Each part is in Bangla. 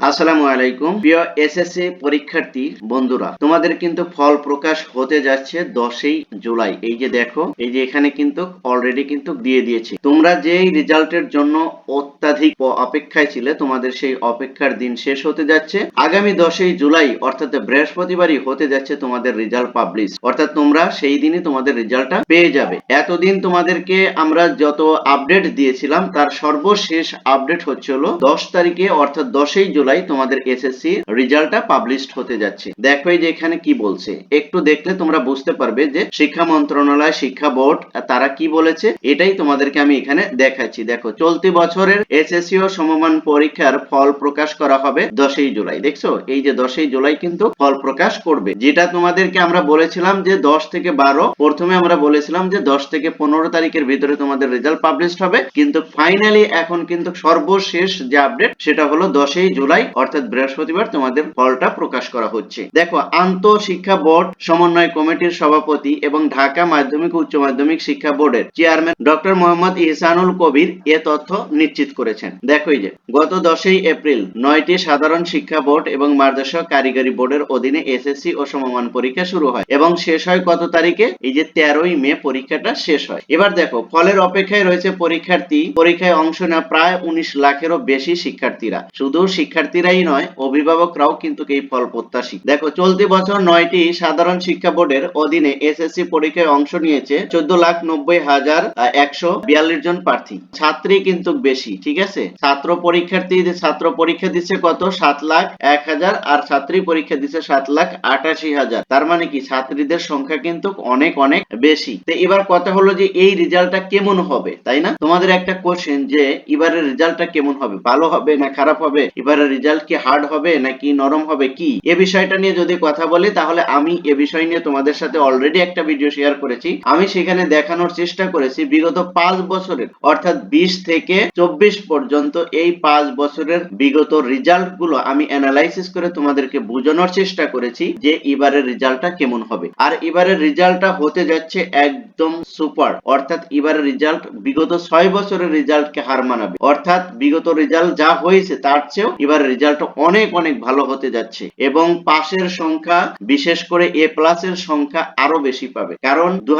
আসসালামু আলাইকুম। প্রিয় এসএসসি পরীক্ষার্থী বন্ধুরা, তোমাদের কিন্তু ফল প্রকাশ হতে যাচ্ছে দশই জুলাই। এই যে দেখো, এই যে এখানে কিন্তু অলরেডি কিন্তু দিয়ে দিয়েছে। তোমরা যেই রেজাল্টের জন্য অত্যাধিক অপেক্ষায় ছিলে, তোমাদের সেই অপেক্ষার দিন শেষ হতে যাচ্ছে। আগামী দশই জুলাই, অর্থাৎ বৃহস্পতিবারই হতে যাচ্ছে তোমাদের রেজাল্ট পাবলিশ অর্থাৎ তোমরা সেই দিনই তোমাদের রেজাল্টটা পেয়ে যাবে। এতদিন তোমাদেরকে আমরা যত আপডেট দিয়েছিলাম, তার সর্বশেষ আপডেট হচ্ছে হলো দশ তারিখে, অর্থাৎ দশই জুলাই। তোমাদের এসএসসি রেজাল্টটা পাবলিশড হতে যাচ্ছে। দেখো এই যে এখানে কি বলছে। একটু দেখলে তোমরা বুঝতে পারবে যে শিক্ষা মন্ত্রণালয়, শিক্ষা বোর্ড তারা কি বলেছে, এটাই তোমাদেরকে আমি এখানে দেখাচ্ছি। দেখো, চলতি বছরের এসএসসি ও সমমান পরীক্ষার ফল প্রকাশ করা হবে দশই জুলাই। দেখছ? এই যে দশই জুলাই কিন্তু ফল প্রকাশ করবে। যেটা তোমাদেরকে আমরা বলেছিলাম যে দশ থেকে বারো, প্রথমে আমরা বলেছিলাম যে দশ থেকে পনেরো তারিখের ভিতরে তোমাদের রেজাল্ট পাবলিশড হবে। কিন্তু ফাইনালি এখন কিন্তু সর্বশেষ যে আপডেট সেটা হলো দশই জুলাই। অর্থাৎ বৃহস্পতিবার তোমাদের ফলটা প্রকাশ করা হচ্ছে। দেখো আন্ত শিক্ষা বোর্ড, সমন্বয় কমিটির সভাপতি এবং ঢাকা মাধ্যমিক উচ্চ মাধ্যমিক শিক্ষা বোর্ডের চেয়ারম্যান ডক্টর মোহাম্মদ ইহসানুল কবির এ তথ্য নিশ্চিত করেছেন। দেখো যে, গত দশই এপ্রিল নয়টি সাধারণ শিক্ষা বোর্ড এবং মাদ্রাসা কারিগরি বোর্ডের অধীনে এসএসসি ও সমমান পরীক্ষা শুরু হয় এবং শেষ হয় কত তারিখে? এই যে তেরোই মে পরীক্ষাটা শেষ হয়। এবার দেখো, ফলের অপেক্ষায় রয়েছে পরীক্ষার্থী, পরীক্ষায় অংশ নেওয়া প্রায় উনিশ লাখেরও বেশি শিক্ষার্থীরা। শুধু শিক্ষার্থীরাই নয়, অভিভাবকরাও কিন্তু এই ফল প্রত্যাশী। দেখো, চলতি বছর নয়টি সাধারণ শিক্ষা বোর্ডের অধীনে এসএসসি পরীক্ষায় অংশ নিয়েছে চোদ্দ লাখ নব্বই হাজার একশো বিয়াল্লিশ জন প্রার্থী। ছাত্রী কিন্তু বেশি, ঠিক আছে? ছাত্র পরীক্ষার্থী, ছাত্র পরীক্ষা দিচ্ছে কত? সাত লাখ এক হাজার, আর ছাত্রী পরীক্ষা দিচ্ছে সাত লাখ আটাশি হাজার। তার মানে কি? ছাত্রীদের সংখ্যা কিন্তু অনেক অনেক বেশি। তো এবার কথা হলো যে এই রেজাল্টটা কেমন হবে, তাই না? তোমাদের একটা কোশ্চেন যে, এবারের রেজাল্টটা কেমন হবে? ভালো হবে না খারাপ হবে? এবারের রেজাল্ট কি হার্ড হবে নাকি নরম হবে কি? এ বিষয়টা নিয়ে যদি কথা বলি, তাহলে আমি এ বিষয় নিয়ে তোমাদের সাথে অলরেডি একটা ভিডিও শেয়ার করেছি। আমি সেখানে দেখানোর চেষ্টা করেছি বিগত পাঁচ বছরের, অর্থাৎ বিশ থেকে চব্বিশ পর্যন্ত এই পাঁচ বছরের বিগত রেজাল্টগুলো আমি অ্যানালাইসিস করে তোমাদেরকে বোঝানোর চেষ্টা করেছি যে এবারের রেজাল্টটা কেমন হবে। আর এবারের রেজাল্টটা হতে যাচ্ছে একদম সুপার অর্থাৎ এবারের রেজাল্ট বিগত ছয় বছরের রেজাল্টকে হার মানাবে। অর্থাৎ বিগত রেজাল্ট যা হয়েছে, তার চেয়েও এবার রেজাল্ট অনেক অনেক ভালো হতে যাচ্ছে এবং পাশের সংখ্যা, বিশেষ করে এ প্লাস এর সংখ্যা আরও বেশি পাবে। কারণ দু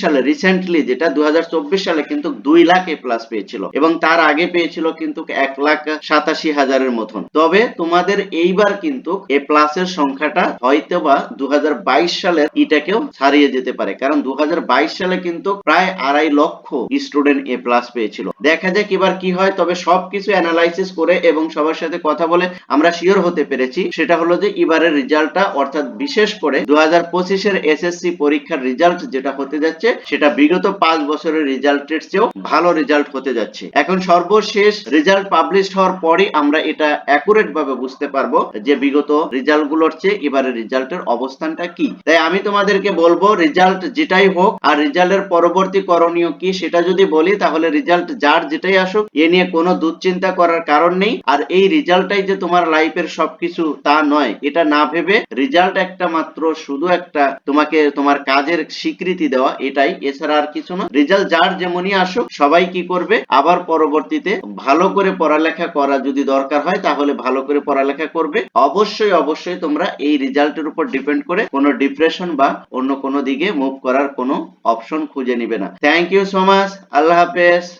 সালে রিসেন্টলি যেটা দু সালে কিন্তু দুই লাখ এ প্লাস পেয়েছিল এবং তার আগে পেয়েছিল কিন্তু এক লাখ সাতাশি হাজারের মতন। তবে তোমাদের এইবার কিন্তু এ প্লাস এর সংখ্যাটা হয়তো বা দু সালের ইটাকেও ছাড়িয়ে যেতে পারে। কারণ দু হাজার বাইশ সালে কিন্তু প্রায় আড়াই লক্ষ স্টুডেন্ট এ প্লাস পেয়েছিল। দেখা যাক এবার কি হয়, তবে সবকিছু অ্যানালাইসিস করে এবং সবার সাথে কথা বলে আমরা শিওর হতে পেরেছি, সেটা হলো যে এবারের রেজাল্টটা অর্থাৎ বিশেষ করে দু হাজার পঁচিশের এসএসসি পরীক্ষার রেজাল্ট যেটা হতে যাচ্ছে, সেটা বিগত পাঁচ বছরের রেজাল্টের চেয়েও ভালো রেজাল্ট হতে যাচ্ছে। এখন সর্বশেষ রেজাল্ট পাবলিশ হওয়ার পরই আমরা এটা অ্যাকুরেট ভাবে বুঝতে পারব যে বিগত রেজাল্টগুলোর চেয়ে এবারের রেজাল্টের অবস্থানটা কি। তাই আমি তোমাদেরকে বলব রেজাল্ট যেটাই হোক আর রেজাল্টের পরবর্তী করণীয় কি সেটা যদি বলি, তাহলে রেজাল্ট যার যেটাই আসুক, এ নিয়ে কোনো দুশ্চিন্তা করার কারণ নেই। আর এই রেজাল্টটাই যে তোমার লাইফের সবকিছু তা নয়, এটা না ভেবে রেজাল্ট একটা মাত্র শুধু একটা তোমাকে তোমার কাজের স্বীকৃতি দেওয়া, এটাই। এছাড়া আর কিছু না। রেজাল্ট যার যেমনই আসুক, সবাই কি করবে? আবার পরবর্তীতে ভালো করে পড়ালেখা করা যদি দরকার হয়, তাহলে ভালো করে পড়ালেখা করবে। অবশ্যই অবশ্যই তোমরা এই রেজাল্টের উপর ডিপেন্ড করে কোনো ডিপ্রেশন বা অন্য কোনো দিকে মুভ করার কোনো অপশন খুঁজে নিবে না। থ্যাংক ইউ সো মাচ আল্লাহ হাফেজ।